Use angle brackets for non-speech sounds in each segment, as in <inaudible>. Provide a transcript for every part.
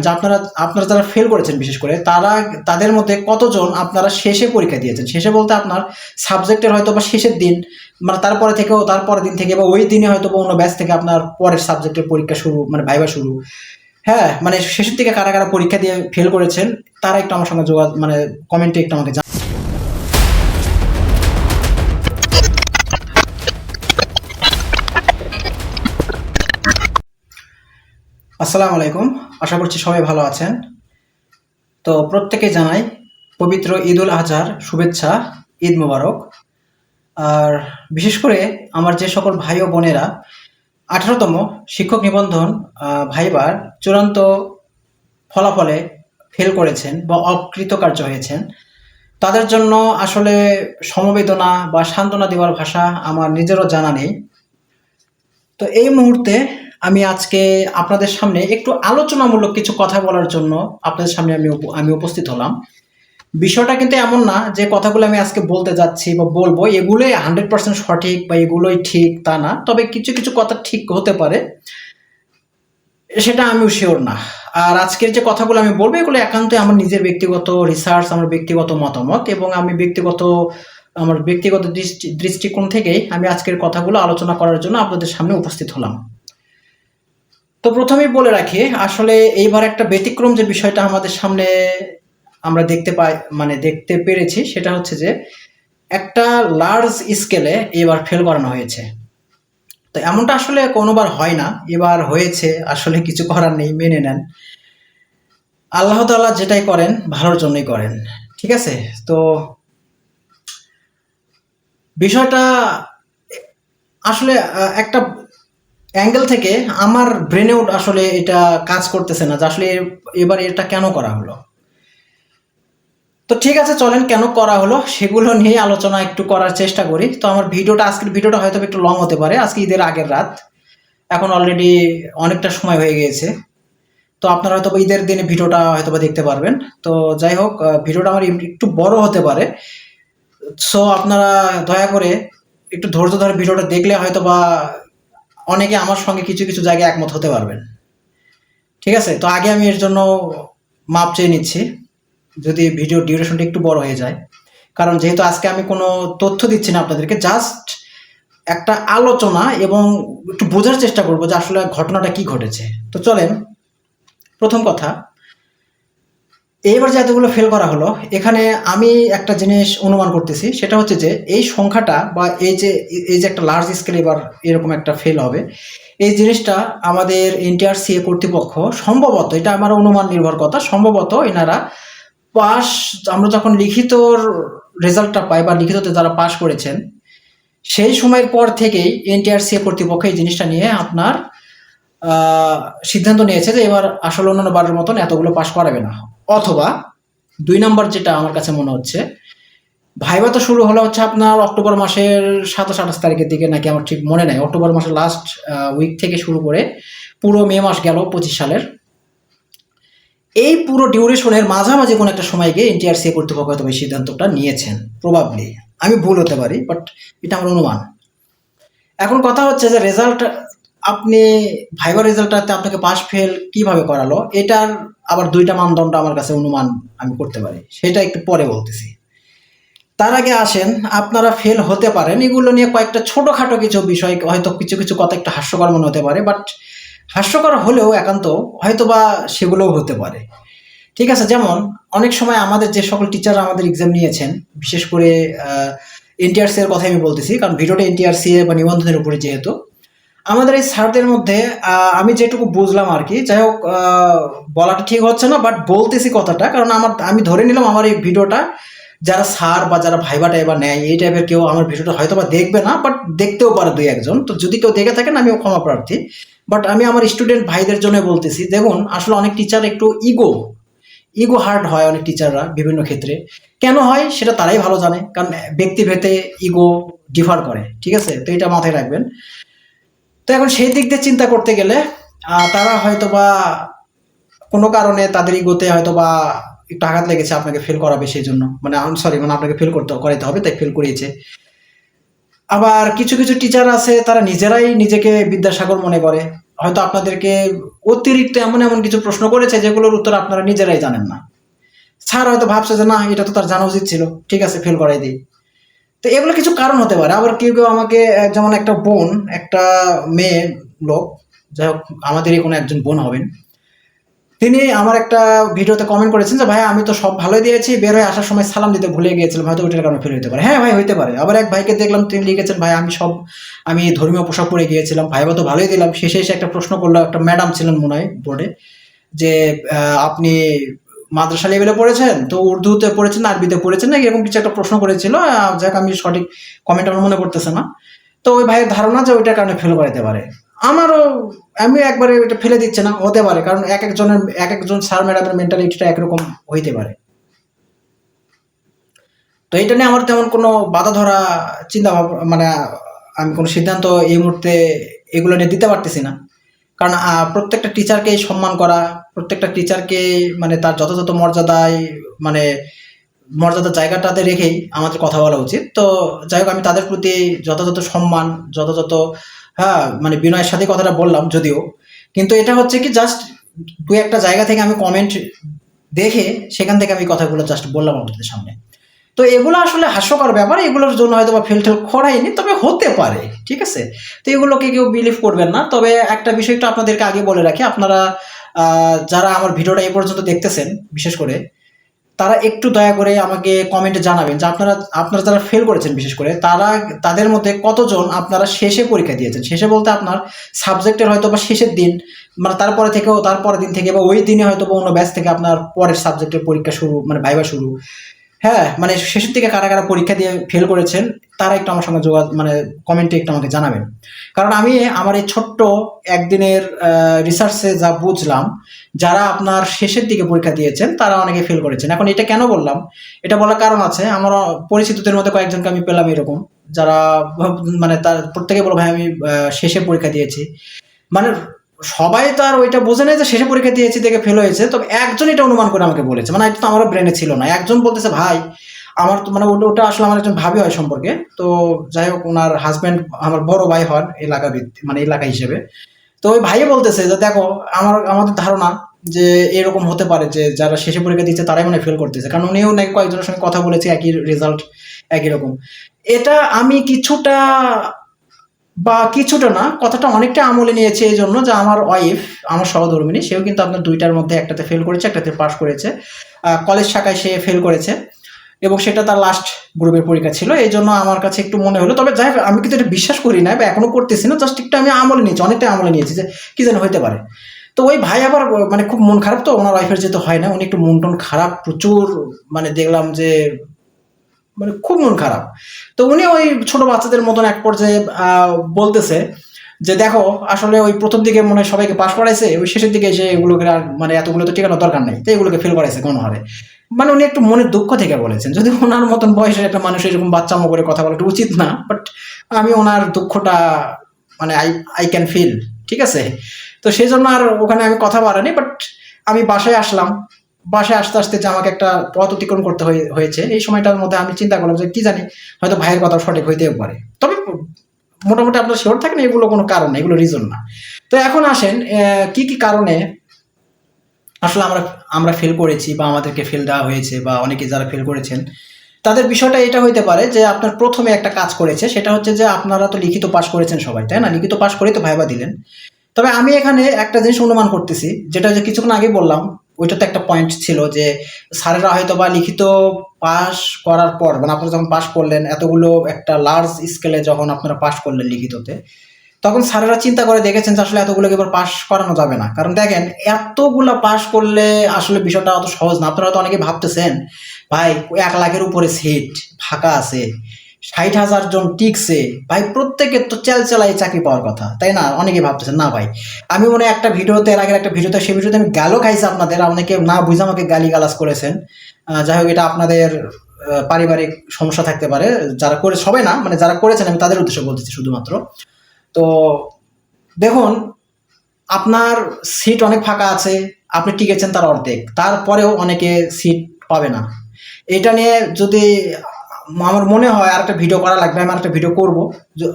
যে আপনারা আপনারা যারা ফেল করেছেন বিশেষ করে, তারা, তাদের মধ্যে কতজন আপনারা শেষে পরীক্ষা দিয়েছেন? শেষে বলতে আপনার সাবজেক্টের হয়তো বা শেষের দিন মানে তারপরে থেকেও তারপরে দিন থেকে বা ওই দিনে হয়তো বা অন্য ব্যাচ থেকে আপনার পরের সাবজেক্টের পরীক্ষা শুরু মানে ভাইবা শুরু। হ্যাঁ মানে শেষের দিকে কারা কারা পরীক্ষা দিয়ে ফেল করেছেন, তারা একটু আমার সঙ্গে যোগাযোগ মানে কমেন্টে একটু আমাকে আসসালামু আলাইকুম। আশা করছি সবাই ভালো আছেন। তো প্রত্যেকে জানাই পবিত্র ঈদ উল আজহার শুভেচ্ছা, ঈদ মোবারক। আর বিশেষ করে আমার যে সকল ভাই ও বোনেরা, আঠারোতম শিক্ষক নিবন্ধন ভাইবার চূড়ান্ত ফলাফলে ফেল করেছেন বা অকৃতকার্য হয়েছেন। তাদের জন্য আসলে সমবেদনা বা সান্ত্বনা দেওয়ার ভাষা আমার নিজেরও জানা নেই। তো এই মুহূর্তে আমি আজকে আপনাদের সামনে একটু আলোচনামূলক কিছু কথা বলার জন্য আপনাদের সামনে আমি আমি উপস্থিত হলাম। বিষয়টা কিন্তু এমন না যে কথাগুলো আমি আজকে বলতে যাচ্ছি বা বলব, এগুলোই হান্ড্রেড পার্সেন্ট সঠিক বা এগুলোই ঠিক তা না, তবে কিছু কিছু কথা ঠিক হতে পারে, সেটা আমিও শিওর না। আর আজকের যে কথাগুলো আমি বলব, এগুলো একান্তই আমার নিজের ব্যক্তিগত রিসার্চ আমার ব্যক্তিগত মতামত এবং আমি ব্যক্তিগত, আমার ব্যক্তিগত দৃষ্টি দৃষ্টিকোণ থেকেই আমি আজকের কথাগুলো আলোচনা করার জন্য আপনাদের সামনে উপস্থিত হলাম। তো প্রথমেই বলে রাখি, আসলে এইবার একটা ব্যতিক্রম যে বিষয়টা আমাদের সামনে আমরা দেখতে পাই মানে দেখতে পেরেছি, সেটা হচ্ছে যে একটা লার্জ স্কেলে এবার ফেল করানো হয়েছে। তো এমনটা আসলে কোনোবার হয় না, এবার হয়েছে, আসলে কিছু করার নেই, মেনে নেন। আল্লাহ তাআলা যেটাই করেন, ভালোর জন্যই করেন, ঠিক আছে? তো বিষয়টা আসলে একটা অ্যাঙ্গেল থেকে আমার ব্রেনেও আসলে এটা কাজ করতেছে না, যে আসলে এবার এটা কেন করা হলো? তো ঠিক আছে, চলেন কেন করা হলো সেগুলো নিয়ে আলোচনা একটু করার চেষ্টা করি। তো আমার ভিডিওটা আজকের ভিডিওটা হয়তো একটু লং হতে পারে, আজকে ঈদের আগের রাত। এখন অলরেডি অনেকটা সময় হয়ে গিয়েছে। তো আপনারা হয়তো ঈদের দিনে ভিডিওটা হয়তো বা দেখতে পারবেন। তো যাই হোক ভিডিওটা আমার একটু বড় হতে পারে। সো আপনারা দয়া করে একটু ধৈর্য ধরে ভিডিওটা দেখলে হয়তো বা অনেকে আমার সঙ্গে কিছু কিছু জায়গায় একমত হতে পারবেন। ঠিক আছে? তো আগে আমি এর জন্য মাপ চেয়ে নিচ্ছি, যদি ভিডিও ডিউরেশনটা একটু বড় হয়ে যায়। কারণ যেহেতু আজকে আমি কোনো তথ্য দিচ্ছি না আপনাদেরকে জাস্ট একটা আলোচনা এবং একটু বোঝার চেষ্টা করব যে আসলে ঘটনাটা কি ঘটেছে। তো চলেন, প্রথম কথা এইবার যে এতগুলো ফেল করা হলো, এখানে আমি একটা জিনিস অনুমান করতেছি, সেটা হচ্ছে যে এই সংখ্যাটা বা এই যে এই যে একটা লার্জ স্কেল এবার এরকম একটা ফেল হবে, এই জিনিসটা আমাদের এনটিআর সিএ কর্তৃপক্ষ সম্ভবত, এটা আমার অনুমান নির্ভর কথা, সম্ভবত এনারা পাস আমরা যখন লিখিত রেজাল্টটা পাই বা লিখিততে যারা পাশ করেছেন, সেই সময়ের পর থেকেই এনটিআর সিএ কর্তৃপক্ষ এই জিনিসটা নিয়ে আপনার সিদ্ধান্ত নিয়েছে যে এবার আসলে অন্যান্য বারের মতন এতগুলো পাশ করাবে না। অথবা দুই নম্বর যেটা আমার কাছে মনে হচ্ছে, ভাইবা তো শুরু হলো হচ্ছে আপনার অক্টোবর মাসের সাতাশ, আঠাশ তারিখের দিকে নাকি আমার ঠিক মনে নাই। অক্টোবর মাসের লাস্ট উইক থেকে শুরু করে পুরো মে মাস গেল পঁচিশ সালের। এই পুরো ডিউরেশনের মাঝামাঝি কোনো একটা সময় গিয়ে এনটিআরসি কর্তৃপক্ষ এই সিদ্ধান্তটা নিয়েছেন প্রবাবলি আমি ভুল হতে পারি বাট এটা আমার অনুমান। এখন কথা হচ্ছে যে রেজাল্ট আপনি ভাইবার রেজাল্টটাতে আপনাকে পাস ফেল কীভাবে করালো? এটার আবার দুইটা মানদণ্ড আমার কাছে অনুমান আমি করতে পারি। সেটা একটু পরে বলতেছি। তার আগে আসেন, আপনারা ফেল হতে পারেন। এগুলো নিয়ে কয়েকটা ছোটোখাটো কিছু বিষয়, হয়তো কিছু কিছু কথা একটু হাস্যকর মনে হতে পারে বাট হাস্যকর হলেও একান্ত হয়তো বা সেগুলোও হতে পারে। ঠিক আছে, যেমন অনেক সময় আমাদের যে সকল টিচাররা আমাদের এক্সাম নিয়েছেন, বিশেষ করে এনটিআরসি এর কথা আমি বলতেছি, কারণ ভিডিওটা এনটিআরসি বা নিবন্ধনের উপরে যেহেতু আমাদের এই স্যারদের মধ্যে আমি যেটুকু বুঝলাম আর কি, যাই হোক বলাটা ঠিক হচ্ছে না বাট বলতেছি কথাটা, কারণ আমার, আমি ধরে নিলাম আমার এই ভিডিওটা যারা স্যার বা যারা ভাইবা টাইবা নেয়, এই টাইপের কেউ আমার ভিডিওটা হয়তো বা দেখবে না বাট দেখতেও পারে দুই একজন। তো যদি কেউ দেখে থাকেন, আমিও ক্ষমা প্রার্থী। বাট আমি আমার স্টুডেন্ট ভাইদের জন্য বলতেছি, দেখুন, আসলে অনেক টিচার একটু ইগো ইগো হার্ট হয় অনেক টিচাররা বিভিন্ন ক্ষেত্রে। কেন হয়? সেটা তারাই ভালো জানে, কারণ ব্যক্তিভেদে ইগো ডিফার করে, ঠিক আছে? তো এটা মাথায় রাখবেন। এখন সেই দিক দিয়ে চিন্তা করতে গেলে তারা হয়তো বা কোনো কারণে তাদের ইগোতে হয়তো বা একটু আঘাত লেগেছে আপনাকে ফেল করাবে সেই জন্য। মানে সরি মানে আপনাকে ফেল করতে, করাইতে হবে, তাই ফেল করিয়েছে আবার কিছু কিছু টিচার আছে, তারা নিজেরাই নিজেকে বিদ্যাসাগর মনে করে। হয়তো আপনাদেরকে অতিরিক্ত এমন এমন কিছু প্রশ্ন করেছে, যেগুলোর উত্তর আপনারা নিজেরাই জানেন না। স্যার হয়তো ভাবছে যে, না, এটা তো তার জানা উচিত ছিল। ঠিক আছে ফেল করাই দিই। তো এগুলো কিছু কারণ হতে পারে। আবার কেউ কেউ আমাকে যেমন একটা বোন, একটা মেয়ে লোক, যাই হোক, আমাদেরই কোনো একজন বোন হবেন। তিনি আমার একটা ভিডিওতে কমেন্ট করেছেন যে ভাই আমি তো সব ভালোই দিয়েছি, বের হয়ে আসার সময় সালাম দিতে ভুলে গিয়েছিলাম, হয়তো ওইটার কারণে ফেল হতে পারে। হ্যাঁ ভাই, হইতে পারে। আবার এক ভাইকে দেখলাম, তিনি লিখেছেন ভাই আমি সব, আমি ধর্মীয় পোশাক পরে গিয়েছিলাম ভাই তো ভালোই দিলাম। শেষে এসে একটা প্রশ্ন করল, একটা ম্যাডাম ছিলেন মনে হয় বোর্ডে যে আপনি মাদ্রাসা লেভেলে পড়েছেন? তো উর্দুতে পড়েছেন, আরবিতে পড়েছেন? না এরকম কিছু একটা প্রশ্ন করেছিল? যাক, আমি সঠিক কমেন্ট আমার মনে পড়তেছে না। তো ওই ভাইয়ের ধারণা যে ওইটার কারণে ফেল করাতে পারে। আমারও, আমি একবারে ওইটা ফেলে দিচ্ছে না, হতে পারে। কারণ এক একজনের, এক একজন স্যার ম্যাডামের মেন্টালিটিটা একরকম হইতে পারে। তো এটা নিয়ে আমার তেমন কোনো বাধা ধরা, চিন্তা মানে আমি কোনো সিদ্ধান্ত এই মুহূর্তে এগুলো নিয়ে দিতে পারতেছি না। কারণ প্রত্যেকটা টিচারকে সম্মান করা, প্রত্যেকটা টিচারকে মানে তার যথাযথ মর্যাদায় মানে মর্যাদার জায়গাটাতে রেখেই আমাদের কথা বলা উচিত। তো যাই হোক, আমি তাদের প্রতি যথাযথ সম্মান, যথাযথ হ্যাঁ মানে বিনয়ের সাথে কথাটা বললাম যদিও। কিন্তু এটা হচ্ছে কি জাস্ট দু একটা জায়গা থেকে আমি কমেন্ট দেখে সেখান থেকে আমি কথাগুলো জাস্ট বললাম আপনাদের সামনে। তো এগুলো আসলে হাস্যকর ব্যাপার, এগুলোর জন্য হয়তো বা ফেল টেল করাইনি, তবে হতে পারে, ঠিক আছে? তো এগুলোকে কেউ বিলিভ করবেন না, তবে একটা বিষয় একটু আপনাদেরকে আগে বলে রাখি, আপনারা যারা আমার ভিডিওটা এই পর্যন্ত দেখতেছেন, বিশেষ করে, তারা একটু দয়া করে আমাকে কমেন্টে জানাবেন যে আপনারা আপনারা যারা ফেল করেছেন বিশেষ করে, তারা, তাদের মধ্যে কতজন আপনারা শেষে পরীক্ষা দিয়েছেন? শেষে বলতে আপনার সাবজেক্টের হয়তো বা শেষের দিন মানে তারপরে থেকেও, তারপরের দিন থেকে বা ওই দিনে হয়তো বা অন্য ব্যাচ থেকে আপনার পরের সাবজেক্টের পরীক্ষা শুরু মানে ভাইবা শুরু। হ্যাঁ মানে শেষের দিকে কারা কারা পরীক্ষা দিয়ে ফেল করেছেন, তারা একটু আমার সঙ্গে যোগাযোগ মানে কমেন্টে একটু আমাকে জানাবেন। কারণ আমি আমার এই ছোট্ট একদিনের রিসার্চে যা বুঝলাম, যারা আপনার শেষের দিকে পরীক্ষা দিয়েছেন, তারা অনেকে ফেল করেছেন। এখন এটা কেন বললাম? এটা বলার কারণ আছে, আমার পরিচিতদের মধ্যে কয়েকজনকে আমি পেলাম এরকম, যারা মানে তার প্রত্যেকে বলো ভাই, আমি শেষে পরীক্ষা দিয়েছি। মানে সবাই তো আর ওইটা বোঝে না যে শেষে পরীক্ষা দিয়েছি দেখে ফেল হয়েছে, তবে একজন এটা অনুমান করে আমাকে বলেছে। মানে এটা তো আমার ব্রেনে ছিল না। একজন বলতেছে, ভাই, আমার তো মানে ওটা ওটা আসলে আমার একজন ভাবি হয় সম্পর্কে। তো যাই হোক, ওনার হাজব্যান্ড আমার বড় ভাই হন এলাকা মানে এলাকা হিসেবে। তো ওই ভাইয়ে বলতেছে যে, দেখো, আমার আমাদের ধারণা যে এরকম হতে পারে যে যারা শেষে পরীক্ষা দিচ্ছে তারাই মানে ফেল করতেছে। কারণ উনিও নাকি কয়েকজনের সঙ্গে কথা বলেছে, একই রেজাল্ট একই রকম। এটা আমি কিছুটা বা কিছুটা না, কথাটা অনেকটা আমলে নিয়েছে এই জন্য যে আমার ওয়াইফ আমার সহধর্মিনী, সেও কিন্তু আপনার দুইটার মধ্যে একটাতে ফেল করেছে, একটাতে পাস করেছে। কলেজ শাখায় সে ফেল করেছে এবং সেটা তার লাস্ট গ্রুপের পরীক্ষা ছিল। এই জন্য আমার কাছে একটু মনে হলো, তবে যাই আমি কিন্তু এটা বিশ্বাস করি না বা এখনও করতেছি না জাস্ট একটু আমি আমলে নিয়েছি, অনেকটা আমলে নিয়েছি যে কী যেন হতে পারে। তো ওই ভাই আবার মানে খুব মন খারাপ তো, ওনার ওয়াইফের যেতে হয় না, উনি একটু মন টন খারাপ, প্রচুর মানে দেখলাম যে মানে খুব মন খারাপ। তো উনি ওই ছোট বাচ্চাদের মতন এক পর্যায়ে বলতেছে যে, দেখো, আসলে ওই প্রথম দিকে মনে হয় সবাইকে পাশ করাইছে, ওই শেষের দিকে এসে এগুলোকে আর মানে এতগুলো তো টিকানোর দরকার নেই, তো এগুলোকে ফেল করাইছে গণহারে মানে উনি একটু মনের দুঃখ থেকে বলেছেন। যদি ওনার মতন বয়সের একটা মানুষ এরকম বাচ্চামো করে কথা বলাটা উচিত না বাট আমি ওনার দুঃখটা মানে আই আই ক্যান ফিল ঠিক আছে? তো সেই জন্য আর ওখানে আমি কথা বাড়ানি বাট আমি বাসায় আসলাম বাসায় আসতে আসতে যে আমাকে একটা পথ অতিক্রম করতে হয়ে- হয়েছে, এই সময়টার মধ্যে আমি চিন্তা করলাম যে কি জানি, হয়তো ভাইয়ের কথা সঠিক হইতেও পারে। তবে মোটামুটি আপনার শিওর থাকেন এগুলো কোনো কারণ এগুলো রিজন না। তো এখন আসেন কি কি কারণে আসলে আমরা আমরা ফেল করেছি বা আমাদেরকে ফেল দেওয়া হয়েছে বা অনেকে যারা ফেল করেছেন, তাদের বিষয়টা এটা হইতে পারে যে আপনার প্রথমে একটা কাজ করেছে, সেটা হচ্ছে যে আপনারা তো লিখিত পাশ করেছেন সবাই, তাই না? লিখিত পাশ করেই তো ভাইবা দিলেন। তবে আমি এখানে একটা জিনিস অনুমান করতেছি, যেটা যে কিছুক্ষণ আগে বললাম ওইটা তো একটা পয়েন্ট ছিল যে স্যারেরা হয়তো বা লিখিত পাস করার পর মানে আপনারা যখন পাস করলেন, এতগুলো একটা লার্জ স্কেলে যখন আপনারা পাস করলেন লিখিততে, তখন স্যারেরা চিন্তা করে দেখেছেন যে আসলে এতগুলোকে এবার পাস করানো যাবে না। কারণ দেখেন, এতগুলো পাস করলে আসলে বিষয়টা অত সহজ না। আপনারা হয়তো অনেকে ভাবতেছেন, ভাই, এক লাখের উপরে সিট ফাঁকা আছে। ষাট হাজার জন টিকছে। ভাই প্রত্যেকের তো চেল চেলাই চাকরি পাওয়ার কথা, তাই না? অনেকে ভাবতেছেন, না ভাই। আমি মনে একটা ভিডিওতে, এর আগের একটা ভিডিওতে, সেই ভিডিওতে আমি গালও খাইছি আপনাদের অনেকে না বুঝে আমাকে গালি গালাজ করেছেন যাই হোক, এটা আপনাদের পারিবারিক সমস্যা থাকতে পারে। যারা করে, সবাই না মানে যারা করেছেন, আমি তাদের উদ্দেশ্যে বলতেছি শুধুমাত্র। তো দেখুন, আপনার সিট অনেক ফাঁকা আছে, আপনি টিকেছেন তার অর্ধেক, তারপরেও অনেকে সিট পাবে না। এটা নিয়ে যদি আমার মনে হয় আর একটা ভিডিও করা লাগবে, আমি আর একটা ভিডিও করব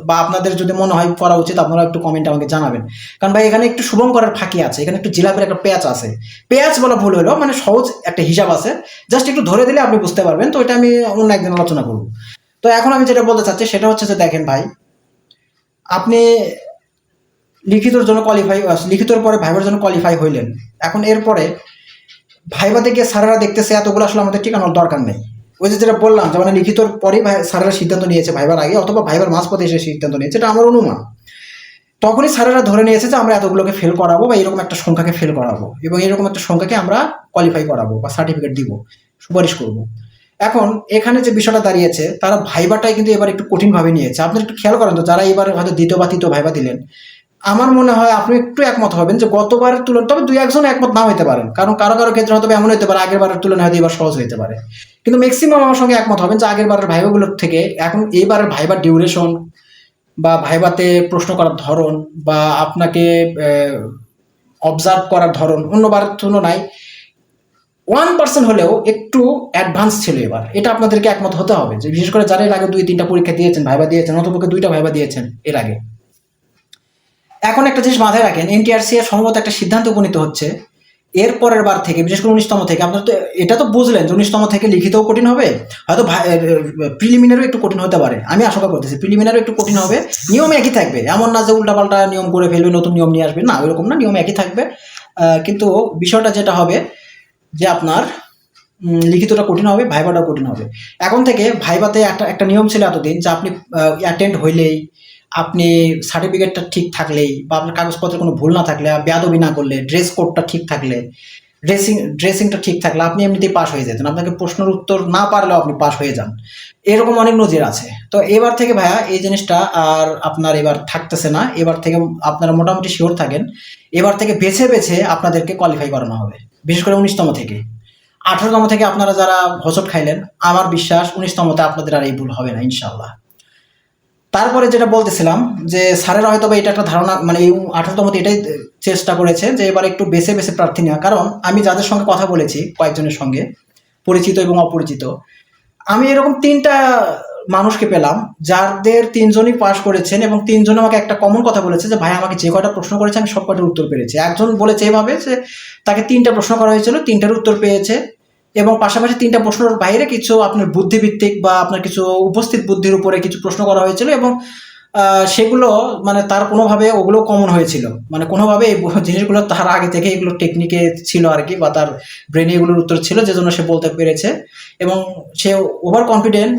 বা আপনাদের যদি মনে হয় করা উচিত, আপনারা একটু কমেন্টে আমাকে জানাবেন। কারণ ভাই, এখানে একটু শুভঙ্করের ফাঁকি আছে, এখানে একটু জিলাপের একটা পেঁয়াজ আছে। পেঁয়াজ বলা ভুল হলো মানে সহজ একটা হিসাব আছে। জাস্ট একটু ধরে দিলে আপনি বুঝতে পারবেন, তো এটা আমি অন্য একদিন আলোচনা করব। তো এখন আমি যেটা বলতে চাচ্ছি, সেটা হচ্ছে যে দেখেন ভাই, আপনি লিখিতর জন্য কোয়ালিফাই লিখিতর পরে ভাইবার জন্য কোয়ালিফাই হইলেন। এখন এরপরে ভাইবাতে গিয়ে স্যারেরা দেখতেছে, এতগুলো আসলে আমাদের ঠিকানোর দরকার নেই। ওই যে যেটা বললাম, যে মানে লিখিতর পরেই স্যারেরা সিদ্ধান্ত নিয়েছে ভাইবার আগে, অথবা ভাইবার মাঝপথে এসে সিদ্ধান্ত নিয়েছে এটা আমার অনুমান। তখনই স্যারেরা ধরে নিয়েছে যে আমরা এতগুলোকে ফেল করাবো বা এরকম একটা সংখ্যাকে ফেল করাবো এবং এরকম একটা সংখ্যাকে আমরা কোয়ালিফাই করাবো বা সার্টিফিকেট দিব, সুপারিশ করব। এখন এখানে যে বিষয়টা দাঁড়িয়েছে, তারা ভাইবাটাই কিন্তু এবার একটু কঠিনভাবে নিয়েছে। আপনি একটু খেয়াল করেন তো, যারা এবার হয়তো দ্বিতীয় বা তৃতীয় ভাইবা দিলেন আমার মনে হয় আপনি একটু একমত হবেন যে গতবারের তুলনায় তবে দুই একজন একমত না হতে পারেন। কারণ কারও কারও ক্ষেত্রে হয়তো এমন হতে পারে, আগের বারের তুলনায় হয়তো এবার সহজ হতে পারে। কিন্তু ম্যাক্সিমাম আমার সঙ্গে একমত হবেন যে আগের বারের ভাইবাগুলোর থেকে এখন এইবারের ভাইবার ডিউরেশন বা ভাইবাতে প্রশ্ন করার ধরন বা আপনাকে অবজার্ভ করার ধরন অন্যবারের তুলনায় ওয়ান পার্সেন্ট হলেও একটু অ্যাডভান্স ছিল এবার। এটা আপনাদেরকে একমত হতে হবে যে বিশেষ করে যারা এর আগে দুই তিনটা পরীক্ষা দিয়েছেন, ভাইবা দিয়েছেন অন্তপক্ষে দুইটা ভাইবা দিয়েছেন এর আগে। এখন একটা জিনিস মাথায় রাখেন এনটিআরসি এর সম্ভবত একটা সিদ্ধান্ত উপনীত হচ্ছে। এর পরের বার থেকে, বিশেষ করে উনিশতম থেকে, আপনার তো এটা তো বুঝলেন যে উনিশতম থেকে লিখিতও কঠিন হবে, হয়তো প্রিলিমিনারও একটু কঠিন হতে পারে। আমি আশঙ্কা করতেছি প্রিলিমিনারও একটু কঠিন হবে, নিয়ম একই থাকবে। এমন না যে উল্টাপাল্টা নিয়ম করে ফেলবে, নতুন নিয়ম নিয়ে আসবে, না, ওইরকম না, নিয়ম একই থাকবে। কিন্তু বিষয়টা যেটা হবে, যে আপনার লিখিতটা কঠিন হবে, ভাইবাটাও কঠিন হবে। এখন থেকে ভাইবাতে একটা একটা নিয়ম ছিল এতদিন যে আপনি অ্যাটেন্ড হইলেই আপনি সার্টিফিকেটটা ঠিক থাকলেই বা আপনার কাগজপত্রে কোনো ভুল না থাকলে বেয়াদবি না করলে ড্রেস কোডটা ঠিক থাকলে ড্রেসিং ড্রেসিংটা ঠিক থাকলে আপনি এমনিতেই পাশ হয়ে যেতেন। আপনাকে প্রশ্নের উত্তর না পারলেও আপনি পাশ হয়ে যান। এরকম অনেক নজির আছে। তো এবার থেকে ভাইয়া এই জিনিসটা আর আপনার এবার থাকতেছে না। এবার থেকে আপনারা মোটামুটি শিওর থাকেন। এবার থেকে বেছে বেছে আপনাদেরকে কোয়ালিফাই করানো হবে। বিশেষ করে উনিশতম থেকে। আঠারোতম থেকে আপনারা যারা হোঁচট খাইলেন, আমার বিশ্বাস উনিশতমতে আপনাদের আর এই ভুল হবে না ইনশাল্লাহ তারপরে যেটা বলতেছিলাম যে স্যারেরা হয়তো বা এটা একটা ধারণা মানে এই আঠারোতমতে এটাই চেষ্টা করেছে যে এবার একটু বেছে বেছে প্রার্থী নেওয়া। কারণ আমি যাদের সঙ্গে কথা বলেছি কয়েকজনের সঙ্গে, পরিচিত এবং অপরিচিত, আমি এরকম তিনটা মানুষকে পেলাম, যাদের তিনজনই পাশ করেছেন এবং তিনজন আমাকে একটা কমন কথা বলেছে যে, ভাই, আমাকে যে কয়টা প্রশ্ন করেছে, আমি সব কয়টার উত্তর পেরেছি। একজন বলেছে এভাবে যে, তাকে তিনটা প্রশ্ন করা হয়েছিল, তিনটার উত্তর পেয়েছে। এবং পাশাপাশি তিনটা প্রশ্নের বাইরে কিছু আপনার বুদ্ধিভিত্তিক বা আপনার কিছু উপস্থিত বুদ্ধির উপরে কিছু প্রশ্ন করা হয়েছিল এবং সেগুলো মানে তার কোনোভাবে ওগুলো কমন হয়েছিল। মানে কোনোভাবে এই জিনিসগুলো তার আগে থেকে এগুলো টেকনিকে ছিল আর কি বা তার ব্রেনে এগুলোর উত্তর ছিল যে জন্য সে বলতে পেরেছে এবং সে ওভার কনফিডেন্স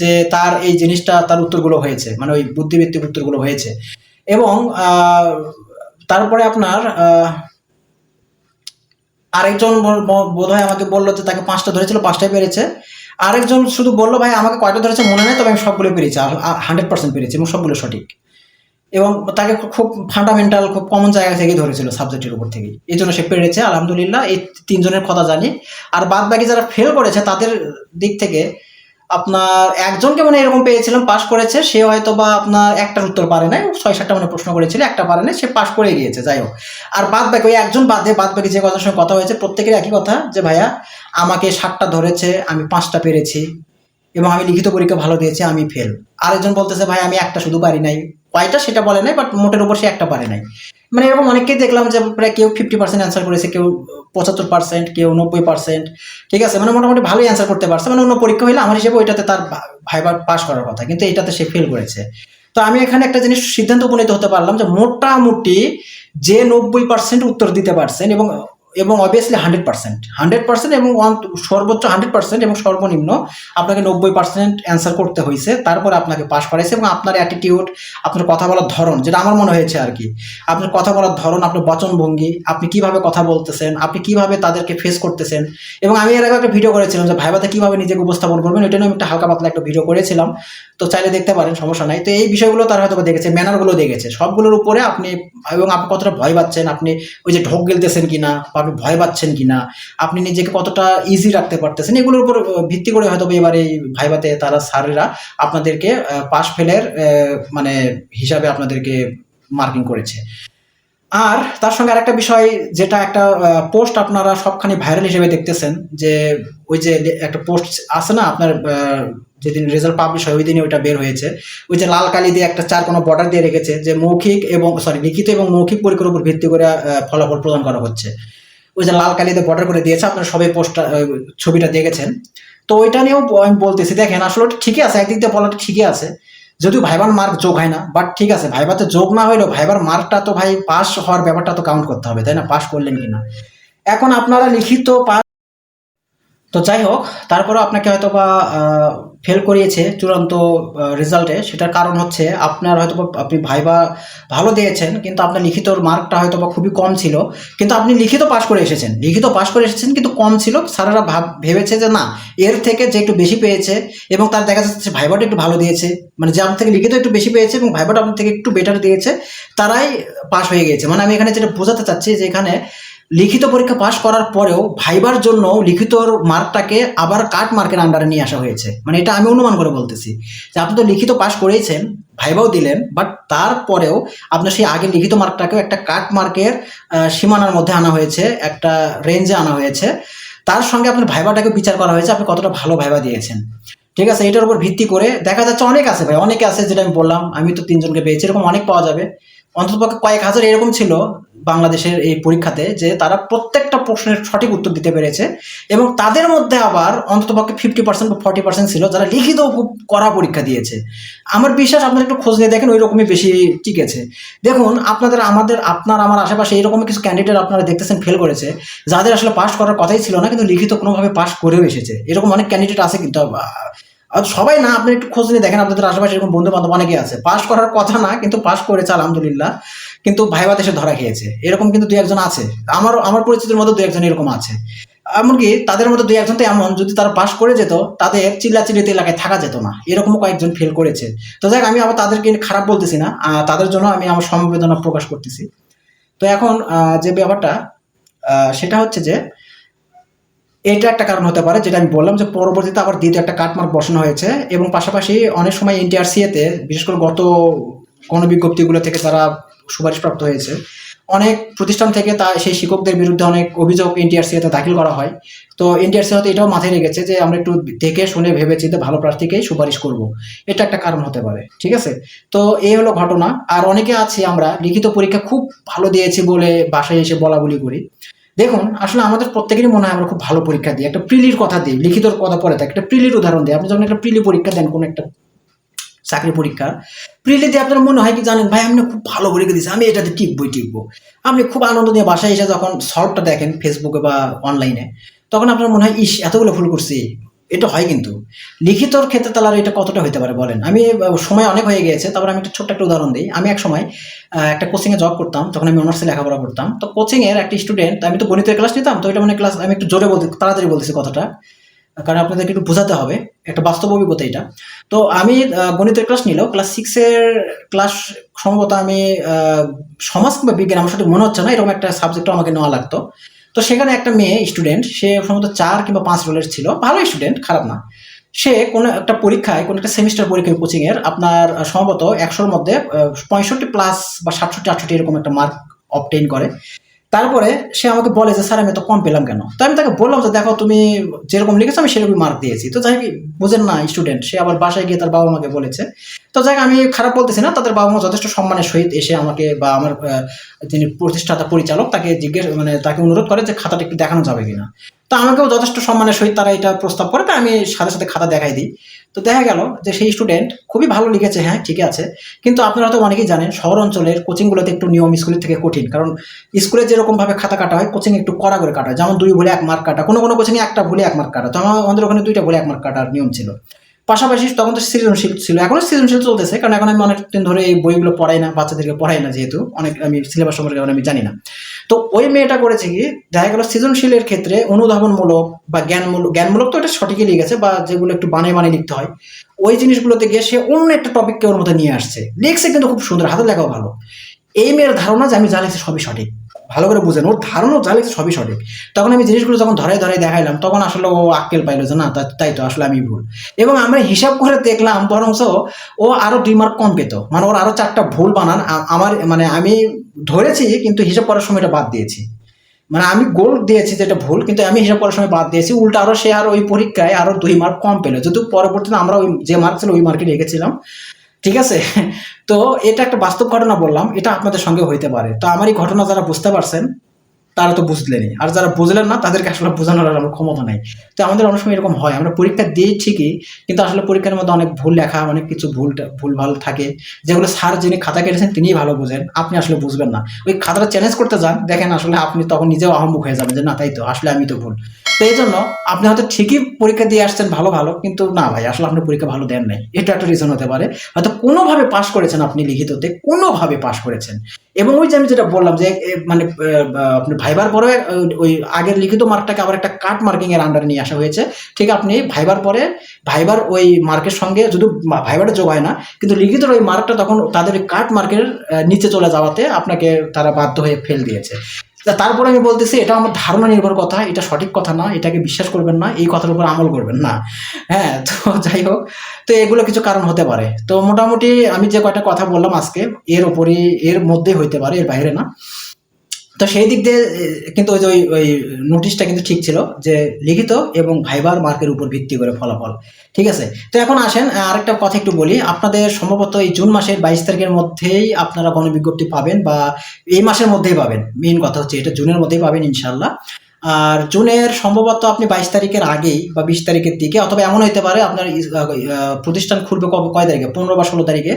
যে তার এই জিনিসটা তার উত্তরগুলো হয়েছে মানে ওই বুদ্ধিভিত্তিক উত্তরগুলো হয়েছে। এবং তারপরে আপনার আরেকজন বোধ হয় আমাকে বলল যে তাকে পাঁচটা ধরেছিল, পাঁচটাই পেরেছে। আরেকজন শুধু বলল, ভাই, আমাকে কয়টা ধরেছে মনে নেই, তবে আমি সবগুলো পেরেছি হান্ড্রেড পার্সেন্ট পেরেছি এবং সবগুলো সঠিক। এবং তাকে খুব ফান্ডামেন্টাল খুব কমন জায়গা থেকেই ধরেছিল সাবজেক্টের উপর থেকেই। এই জন্য সে পেরেছে, আলহামদুলিল্লাহ, এই তিনজনের কথা জানি। আর বাদ বাকি যারা ফেল করেছে, তাদের দিক থেকে আপনার একজনকে মানে এরকম পেয়েছিলাম পাশ করেছে, সে হয়তো বা আপনার একটার উত্তর পারে নাই ছয় সাতটা মানে প্রশ্ন করেছিল, একটা পারে নাই, সে পাশ করে গিয়েছে, যাই হোক। আর বাদ বাকি, ওই একজন বাদে, বাদ বাকি যে কথার সঙ্গে কথা হয়েছে, প্রত্যেকের একই কথা, যে ভাইয়া, আমাকে সাতটা ধরেছে, আমি পাঁচটা পেরেছি, এবং আমি লিখিত পরীক্ষা ভালো দিয়েছি, আমি ফেল আরেকজন বলতেছে, ভাই, আমি একটা শুধু পারি নাই। কয়টা সেটা বলে নাই বাট মোটের উপর সে একটা পারে নাই। মানে এরকম অনেককেই দেখলাম যে প্রায় কেউ ফিফটি পার্সেন্ট অ্যান্সার করেছে, কেউ পঁচাত্তর পার্সেন্ট কেউ নব্বই পার্সেন্ট ঠিক আছে? মানে মোটামুটি ভালোই অ্যান্সার করতে পারছে। মানে অন্য পরীক্ষা হলে আমার হিসেবে ওইটাতে তার ভাইবার পাস করার কথা, কিন্তু এটাতে সে ফেল করেছে। তো আমি এখানে একটা জিনিস সিদ্ধান্ত উপনীত হতে পারলাম যে মোটামুটি যে নব্বই পার্সেন্ট উত্তর দিতে পারছেন এবং এবং obviously hundred percent hundred percent এবং ওয়ান সর্বোচ্চ হান্ড্রেড পার্সেন্ট এবং সর্বনিম্ন আপনাকে নব্বই পার্সেন্ট অ্যান্সার করতে হয়েছে। তারপরে আপনাকে পাস করাইছে এবং আপনার অ্যাটিটিউড আপনার কথা বলার ধরন, যেটা আমার মনে হয়েছে আর কি। আপনার কথা বলার ধরন, আপনার বচনভঙ্গি, আপনি কীভাবে কথা বলতেছেন, আপনি কীভাবে তাদেরকে ফেস করতেছেন এবং আমি এর আগে একটা ভিডিও করেছিলাম যে ভাইবাতে কীভাবে নিজেকে উপস্থাপন করবেন ওইটা নিয়ে আমি একটা হালকা পাতলা একটা ভিডিও করেছিলাম। তো চাইলে দেখতে পারেন, সমস্যা নাই। তো এই বিষয়গুলো তারা হয়তো দেখেছে ম্যানারগুলো দেখেছে। সবগুলোর উপরে আপনি এবং আপনি কতটা ভয় পাচ্ছেন, আপনি ওই যে ঢোক গেলতেছেন কিনা বা আপনি ভয় পাচ্ছেন কিনা, আপনি নিজেকে কতটা ইজি রাখতে পারতেছেন, এগুলোর উপর ভিত্তি করে হয়তো এবার এই ভাইবাতে তারা স্যারেরা আপনাদেরকে পাশ ফেলের মানে হিসাবে আপনাদেরকে মার্কিং করেছে। আর তার সঙ্গে আরেকটা বিষয়, যেটা একটা পোস্ট আপনারা সবখানি ভাইরাল হিসেবে দেখতেছেন, যে ওই যে একটা পোস্ট আছে না, আপনার যেদিন রেজাল্ট পাবলিশ হয় ওই দিনই ওইটা বের হয়েছে। ওই যে লাল কালি দিয়ে একটা চার কোনো বর্ডার দিয়ে রেখেছে, যে মৌখিক এবং সরি লিখিত এবং মৌখিক পরীক্ষার উপর ভিত্তি করে ফলাফল প্রদান করা হচ্ছে। ওই যে লাল কালিতে বর্ডার করে দিয়েছে আপনারা সবাই পোস্টার ছবিটা দেখেছেন। তো ওইটা নিয়েও আমি বলতেছি দেখেন আসলে ঠিকই আছে একদিক দিয়ে বলাটা ঠিকই আছে। যদিও ভাইবার মার্ক যোগ হয় না বাট ঠিক আছে ভাইবাতে যোগ না হলেও ভাইবার মার্কটা তো ভাই পাস হওয়ার ব্যাপারটা তো কাউন্ট করতে হবে তাই না? পাস করলেন কিনা। এখন আপনারা লিখিত পাস তো যাই হোক তারপরেও আপনাকে হয়তো বা ফেল করিয়েছে চূড়ান্ত রেজাল্টে সেটার কারণ হচ্ছে আপনার হয়তো আপনি ভাইবা ভালো দিয়েছেন, কিন্তু আপনার লিখিত মার্কটা হয়তো বা খুবই কম ছিল। কিন্তু আপনি লিখিত পাশ করে এসেছেন। লিখিত পাশ করে এসেছেন কিন্তু কম ছিল। স্যারেরা ভাব, ভেবেছে যে না, এর থেকে যে একটু বেশি পেয়েছে এবং তার দেখা যাচ্ছে ভাইবাটা একটু ভালো দিয়েছে মানে যে আপনার থেকে লিখিত একটু বেশি পেয়েছে এবং ভাইবাটা আপনার থেকে একটু বেটার দিয়েছে, তারাই পাস হয়ে গিয়েছে। মানে আমি এখানে যেটা বোঝাতে চাচ্ছি যে এখানে লিখিত পরীক্ষা পাশ করার পরেও ভাইবার জন্য লিখিত মার্কটাকে আবার কাট মার্কের আন্ডারে নিয়ে আসা হয়েছে। মানে এটা আমি অনুমান করে বলতেছি যে আপনি তো লিখিত পাশ করেইছেন, ভাইবাও দিলেন বাট তারপরেও আপনার সেই আগে লিখিত মার্কটাকেও একটা কাট মার্কের সীমানার মধ্যে আনা হয়েছে, একটা রেঞ্জে আনা হয়েছে। তার সঙ্গে আপনার ভাইবাটাকে বিচার করা হয়েছে, আপনি কতটা ভালো ভাইবা দিয়েছেন। ঠিক আছে, এটার উপর ভিত্তি করে দেখা যাচ্ছে অনেক আছে ভাই, অনেকে আছে যেটা আমি বললাম, আমি তো তিনজনকে পেয়েছি, এরকম অনেক পাওয়া যাবে। অন্ততপক্ষে কয়েক হাজার এরকম ছিল বাংলাদেশের এই পরীক্ষাতে যে তারা প্রত্যেকটা প্রশ্নের সঠিক উত্তর দিতে পেরেছে এবং তাদের মধ্যে আবার অন্ততপক্ষে ফিফটি পার্সেন্ট বা ফর্টি পার্সেন্ট ছিল যারা লিখিত কড়া পরীক্ষা দিয়েছে। আমার বিশ্বাস আপনারা একটু খোঁজ নিয়ে দেখেন ওই রকমই বেশি টিকেছে দেখুন, আপনাদের, আমাদের, আপনার, আমার আশেপাশে এরকম কিছু ক্যান্ডিডেট আপনারা দেখতেছেন ফেল করেছে, যাদের আসলে পাস করার কথাই ছিল না, কিন্তু লিখিত কোনোভাবে পাস করেও এসেছে। এরকম অনেক ক্যান্ডিডেট আছে কিন্তু আর সবাই না, আপনি একটু খোঁজ নিয়ে দেখেন, আপনাদের আশেপাশে এরকম বন্ধু বান্ধব অনেকে আছে। পাস করার কথা না, কিন্তু পাস করেছে, আলহামদুলিল্লাহ। কিন্তু ভাইবা দেশে ধরা খেয়েছে। এরকম কিন্তু দুই একজন আছে। আমার আমার পরিচিতির মধ্যে দুই একজন এরকম আছে। এমনকি তাদের মধ্যে দুই একজন তো এমন, যদি তারা পাস করে যেত, তাদের চিল্লাচিল্লিতে এলাকায় থাকা যেত না। এরকমও কয়েকজন ফেল করেছে। তো যাক আমি আবার তাদেরকে খারাপ বলতেছি না। তাদের জন্য আমি আমার সমবেদনা প্রকাশ করতেছি। তো এখন যে ব্যাপারটা সেটা হচ্ছে যে এটা একটা কারণ হতে পারে, যেটা আমি বললাম যে পরবর্তীতে আবার দ্বিতীয় একটা কাটমার্ক বসানো হয়েছে এবং পাশাপাশি অনেক সময় এনটিআরসিএতে বিশেষ করে গত গণবিজ্ঞপ্তিগুলো থেকে যারা সুপারিশপ্রাপ্ত হয়েছে, অনেক প্রতিষ্ঠান থেকে তা সেই শিক্ষকদের বিরুদ্ধে অনেক অভিযোগ এনটিআরসিএতে দাখিল করা হয়। তো এনটিআরসি হয়তো এটাও মাথায় রেখেছে যে আমরা একটু দেখে শুনে ভেবে চিন্তে ভালো প্রার্থীকেই সুপারিশ করব। এটা একটা কারণ হতে পারে, ঠিক আছে? তো এই হলো ঘটনা। আর অনেকে আছি আমরা লিখিত পরীক্ষা খুব ভালো দিয়েছি বলে বাসায় এসে বলা বলি করি। দেখুন, আসলে আমাদের প্রত্যেকেরই মনে হয় আমরা খুব ভালো পরীক্ষা দিই। একটা প্রিলির কথা দিই লিখিতর কথা পরে থাকে। একটা প্রিলির উদাহরণ দিই। আপনি যখন একটা প্রিলি পরীক্ষা দেন, কোনো একটা চাকরি পরীক্ষা, প্রিলি দিয়ে আপনার মনে হয় কি জানেন, ভাই, আমি খুব ভালো পরীক্ষা দিয়েছি, আমি এটাতে টিকবই টিকবো। আপনি খুব আনন্দ নিয়ে বাসায় এসে যখন সলভটা দেখেন ফেসবুকে বা অনলাইনে তখন আপনার মনে হয়, ইস, এতগুলো ভুল করছি। এটা হয় কিন্তু। লিখিতর ক্ষেত্রে তাহলে আর এটা কতটা হতে পারে বলেন? আমি সময় অনেক হয়ে গিয়েছে, তারপর আমি একটা ছোট্ট একটা উদাহরণ দিই। আমি এক সময় একটা কোচিংয়ে জব করতাম, তখন আমি অনার্সে লেখাপড়া করতাম। তো কোচিংয়ের একটা স্টুডেন্ট আমি তো গণিতের ক্লাস নিতাম, তো এটা মানে ক্লাস আমি একটু জোরে বলতে, তাড়াতাড়ি বলতেছি কথাটা। কারণ আপনাদেরকে একটু বোঝাতে হবে, একটা বাস্তব অভিজ্ঞতা এটা। তো আমি গণিতের ক্লাস নিল ক্লাস সিক্সের ক্লাস সম্ভবত আমি সমাজ কিংবা বিজ্ঞান, আমার সাথে মনে হচ্ছে না, এরকম একটা সাবজেক্টও আমাকে নেওয়া লাগতো। তো সেখানে একটা মেয়ে স্টুডেন্ট সে সম্ভবত চার কিংবা পাঁচ রোলের ছিল ভালো স্টুডেন্ট খারাপ না। সে কোনো একটা পরীক্ষায়, কোনো একটা সেমিস্টার পরীক্ষায় কোচিংয়ের আপনার সম্ভবত একশোর মধ্যে পঁয়ষট্টি প্লাস বা সাতষট্টি, আটষট্টি এরকম একটা মার্ক অপটেন করে। তারপরে সে আমাকে বলে যে, স্যার, আমি তো কম পেলাম কেন? তো আমি তাকে বললাম যে, দেখো, তুমি যেরকম লিখেছো, আমি সেরকমই মার্ক দিয়েছি। তো যাই বুঝেন না স্টুডেন্ট সে আবার বাসায় গিয়ে তার বাবা মাকে বলেছে। তো যাই আমি খারাপ বলতেছি না, তাদের বাবা মা যথেষ্ট সম্মানের সহিত এসে আমাকে বা আমার যিনি প্রতিষ্ঠাতা পরিচালক, তাকে জিজ্ঞেস মানে তাকে অনুরোধ করে যে, খাতাটা একটু দেখানো যাবে কিনা? তো আমাকেও যথেষ্ট সম্মানের সহিত তারা এটা প্রস্তাব করে, তাই আমি সাথে সাথে খাতা দেখাই দিই। তো দেখা গেল যে সেই স্টুডেন্ট খুবই ভালো লিখেছে হ্যাঁ ঠিক আছে। কিন্তু আপনারা তো অনেকেই জানেন শহর অঞ্চলের কোচিংগুলোতে একটু নিয়ম স্কুলের থেকে কঠিন। কারণ স্কুলে যেরকমভাবে খাতা কাটা হয় কোচিং একটু কড়া করে কাটা যেমন দুই ভুলে এক মার্ক কাটা, কোনো কোনো কোচিংয়ে একটা ভুলে এক মার্ক কাটা। তো আমাদের ওখানে দুইটা ভুলে এক মার্ক কাটার নিয়ম ছিল। পাশাপাশি তখন তো সৃজনশীল ছিল। এখনও সৃজনশীল চলতেছে, কারণ এখন আমি অনেক দিন ধরে এই বইগুলো পড়াই না, বাচ্চাদেরকে পড়াই না যেহেতু। অনেক আমি সিলেবাস সম্পর্কে আমি জানি না। তো ওই মেয়েটা করেছে কি, দেখা গেল সৃজনশীলের ক্ষেত্রে অনুধাবনমূলক বা জ্ঞানমূলক জ্ঞানমূলক তো এটা সঠিকই লিখেছে বা যেগুলো একটু বানিয়ে বানিয়ে লিখতে হয়, ওই জিনিসগুলোতে গিয়ে সে অন্য একটা টপিককে ওর মধ্যে নিয়ে আসছে। লিখছে কিন্তু খুব সুন্দর হাতে লেখাও ভালো। এই মেয়ের ধারণা যে আমি লিখছি সবই সঠিক। ভালো করে বুঝেন। ওর ধারণা যা লিখছে সবই সঠিক। তখন আমি জিনিসগুলো যখন ধরে ধরে দেখাইলাম, তখন আসলে ও আক্কেল পাইলো যে, না তাই তো, আসলে আমি ভুল। এবং আমরা হিসাব করে দেখলাম, বরঞ্চ ও আরও দুই মার্ক কম পেত। মানে ওর আরও চারটা ভুল বানান আমার মানে আমি ধরেছি, কিন্তু হিসাব করার সময় এটা বাদ দিয়েছি। মানে আমি গোল দিয়েছি যেটা ভুল, কিন্তু আমি হিসাব করার সময় বাদ দিয়েছি। উল্টা আরও সে আর ওই পরীক্ষায় আরও দুই মার্ক কম পেল। যেহেতু পরবর্তীতে আমরা ওই, যে মার্ক ছিল, ওই মার্কে রেখেছিলাম। ঠিক আছে? তো এটা একটা বাস্তব ঘটনা বললাম, এটা আপনাদের সঙ্গে হইতে পারে। তো আমার এই ঘটনা যারা বুঝতে পারছেন তারা তো বুঝলেনই। আর যারা বুঝলেন না তাদেরকে আসলে বোঝানোর আর আমার ক্ষমতা নাই। তো আমাদের অনেক সময় এরকম হয়। আমরা পরীক্ষা দিই ঠিকই কিন্তু আসলে পরীক্ষার মধ্যে অনেক ভুল লেখা অনেক কিছু ভুল ভুল ভালো থাকে। যেগুলো স্যার যিনি খাতা কেটেছেন তিনিই ভালো বুঝেন। আপনি আসলে বুঝবেন না। ওই খাতাটা চ্যালেঞ্জ করতে যান দেখেন আসলে আপনি তখন নিজেও আহম্মুখ হয়ে যাবেন যে না তাই তো আসলে আমি তো ভুল। তো এই জন্য আপনি হয়তো ঠিকই পরীক্ষা দিয়ে আসছেন ভালো ভালো কিন্তু না ভাই আসলে আপনি পরীক্ষা ভালো দেন নাই। এটা একটা রিজন হতে পারে। হয়তো কোনোভাবে পাশ করেছেন আপনি লিখিততে কোনোভাবে পাশ করেছেন। এবং ওই যে আমি যেটা বললাম যে মানে আহ, আপনি ভাইবার পরে ওই আগের লিখিত মার্কটাকে আবার একটা কাট মার্কিং এর আন্ডারে নিয়ে আসা হয়েছে। ঠিক আপনি ভাইবার পরে, ভাইবার ওই মার্কের সঙ্গে যদি ভাইবারটা যোগ হয় না, কিন্তু লিখিত ওই মার্কটা তখন তাদের কাট মার্কের নিচে চলে যাওয়াতে আপনাকে তারা বাধ্য হয়ে ফেল দিয়েছে। তারপরে আমি বলতেছি, এটা আমার ধারণা নির্ভর কথা, এটা সঠিক কথা না, এটাকে বিশ্বাস করবেন না, এই কথার উপর আমল করবেন না। হ্যাঁ তো <laughs> যাই হোক, তো এগুলো কিছু কারণ হতে পারে। তো মোটামুটি আমি যে কয়টা কথা বললাম আজকে, এর ওপরই এর মধ্যেই হইতে পারে, এর বাইরে না। তো সেই দিক দিয়ে কিন্তু ওই যে ওই ওই নোটিশটা কিন্তু ঠিক ছিল যে লিখিত এবং ভাইবার মার্কের উপর ভিত্তি করে ফলাফল। ঠিক আছে? তো এখন আসেন আরেকটা কথা একটু বলি। আপনাদের সম্ভবত এই জুন মাসের বাইশ তারিখের মধ্যেই আপনারা গণবিজ্ঞপ্তি পাবেন বা এই মাসের মধ্যেই পাবেন। মেন কথা হচ্ছে এটা জুনের মধ্যেই পাবেন ইনশাল্লাহ আর জুনের সম্ভবত আপনি বাইশ তারিখের আগেই বা বিশ তারিখের দিকে, অথবা এমন হতে পারে আপনার প্রতিষ্ঠান খুলবে কবে, কয় তারিখে? পনেরো বা ষোলো তারিখে।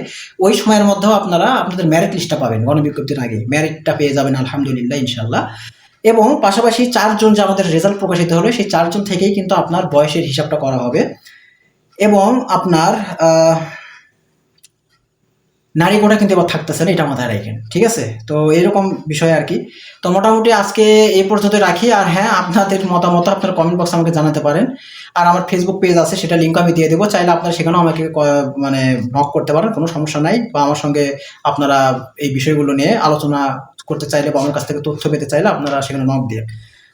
ওই সময়ের মধ্যেও আপনারা আপনাদের মেরিট লিস্টটা পাবেন গণবিজ্ঞপ্তির আগে মেরিটটা পেয়ে যাবেন, আলহামদুলিল্লাহ ইনশাল্লাহ এবং পাশাপাশি চারজন যে আমাদের রেজাল্ট প্রকাশিত হলো, সেই চারজন থেকেই কিন্তু আপনার বয়সের হিসাবটা করা হবে। এবং আপনার নারী কোটা কিন্তু এবার থাকতেছে না, এটা মাথায় রাখেন, ঠিক আছে? তো এরকম বিষয় আর কি। তো মোটামুটি আজকে এই পর্যন্ত রাখি, আর হ্যাঁ আপনাদের মতামত আপনার কমেন্ট বক্সে আমাকে জানাতে পারেন। আর আমার ফেসবুক পেজ আছে, সেটা লিঙ্ক আমি দিয়ে দেবো। চাইলে আপনারা সেখানেও আমাকে মানে নক করতে পারেন, কোনো সমস্যা নাই। বা আমার সঙ্গে আপনারা এই বিষয়গুলো নিয়ে আলোচনা করতে চাইলে বা আমার কাছ থেকে তথ্য পেতে চাইলে আপনারা সেখানে নক দিয়ে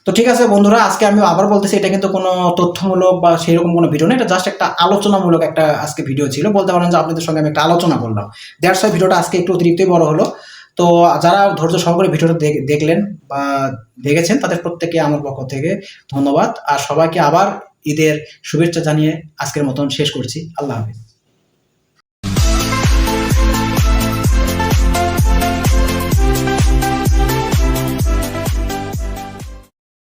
তো ঠিক আছে বন্ধুরা, আজকে আমি আবার বলতেছি, এটা কিন্তু কোনো তথ্যমূলক বা সেরকম কোনো ভিডিও না এটা জাস্ট একটা আলোচনামূলক একটা আজকে ভিডিও ছিল। বলতে পারেন যে আপনাদের সঙ্গে আমি একটা আলোচনা করলাম। দ্যাটস ওয়াই ভিডিওটা আজকে একটু অতিরিক্তই বড় হলো। তো যারা ধৈর্য সহকারে ভিডিওটা দেখ- দেখলেন বা দেখেছেন, তাদের প্রত্যেকে আমার পক্ষ থেকে ধন্যবাদ। আর সবাইকে আবার ঈদের শুভেচ্ছা জানিয়ে আজকের মতন শেষ করছি। আল্লাহ হাফিজ।